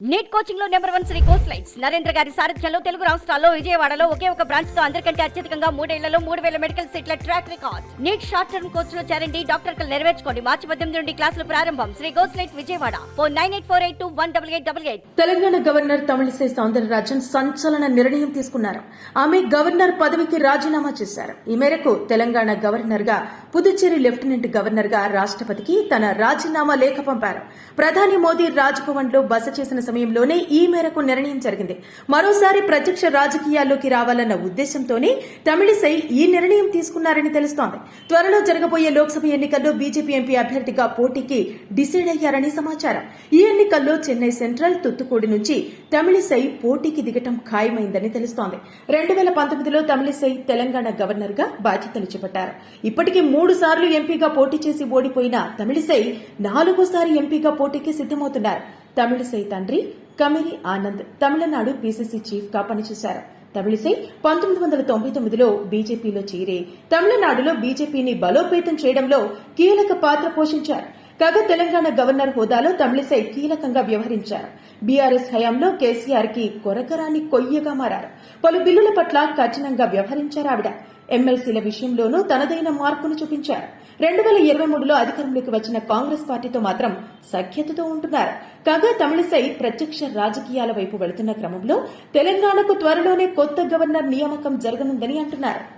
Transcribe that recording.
Neat కోచింగ్లో number one Sri course lights Narendra గారి సారథ్యంలో తెలుగు రాష్ట్రాల్లో విజయవాడలో ఒకే ఒక బ్రాంచ్తో అందరికంటే అత్యధికంగా మూడేళ్ళలో మూడు వేల మెడికల్ సీట్ల track record NEET short term కోర్స్లో చేరండి డాక్టర్ కలు నెరవేర్చుకోండి. మార్చి పద్దెనిమిది నుండి క్లాసులు ప్రారంభం. Sri course light Vijayawada. Four nine eight four eight two one double eight double eight. Telangana governor Tamilisai Soundararajan సంచలన నిర్ణయం తీసుకున్నారు. ఆమె గవర్నర్ పదవికి రాజీనామా చేశారు. ఈ మేరకు తెలంగాణ గవర్నర్గా పుదుచ్చేరి లెఫ్టినెంట్ గవర్నర్గా రాష్ట్రపతికి తన రాజీనామా లేఖ పంపారు. ప్రధాని మోదీ రాజ్భవన్లో బస చేసిన సమయంలోనే ఈ మేరకు నిర్ణయం జరిగింది. మరోసారి ప్రత్యక్ష రాజకీయాల్లోకి రావాలన్న ఉద్దేశంతోనే తమిళిసై ఈ నిర్ణయం తీసుకున్నారని తెలుస్తోంది. త్వరలో జరగబోయే లోక్సభ ఎన్నికల్లో బీజేపీ ఎంపీ అభ్యర్థిగా పోటీకి డిసైడ్ అయ్యారని సమాచారం. ఈ ఎన్నికల్లో చెన్నై సెంట్రల్ తుత్తుకూడి నుంచి తమిళిసై పోటీకి దిగటం ఖాయమైందని తెలుస్తోంది. రెండు వేల పంతొమ్మిదిలో తమిళిసై తెలంగాణ గవర్నర్గా బాధ్యతలు చేపట్టారు. ఇప్పటికీ మూడు సార్లు ఎంపీగా పోటీ చేసి ఓడిపోయిన తమిళిసై నాలుగోసారి ఎంపీగా పోటీకి సిద్దమవుతున్నారు తమిళిసై తండ్రి కమిరి ఆనంద్ తమిళనాడు పీసీసీ చీఫ్గా పనిచేశారు. తమిళిసై పంతొమ్మిది వందల తొంభై తొమ్మిదిలో బీజేపీలో చేరి తమిళనాడులో బీజేపీని బలోపేతం చేయడంలో కీలక పాత్ర పోషించారు. కాగా తెలంగాణ గవర్నర్ హోదాలో తమిళిసై కీలకంగా వ్యవహరించారు. బీఆర్ఎస్ హయాంలో కేసీఆర్కి కొరకరాని కొయ్యగా మారారు. పలు బిల్లుల పట్ల కఠినంగా వ్యవహరించారు ఆవిడ. ఎమ్మెల్సీల విషయంలోనూ తనదైన మార్పును చూపించారు. రెండు వేల ఇరవై మూడులో అధికారంలోకి వచ్చిన కాంగ్రెస్ పార్టీతో మాత్రం సఖ్యతతో ఉంటున్నారు. కాగా తమిళిసై ప్రత్యక్ష రాజకీయాల వైపు వెళుతున్న క్రమంలో తెలంగాణకు త్వరలోనే కొత్త గవర్నర్ నియామకం జరగనుందని అంటున్నారు.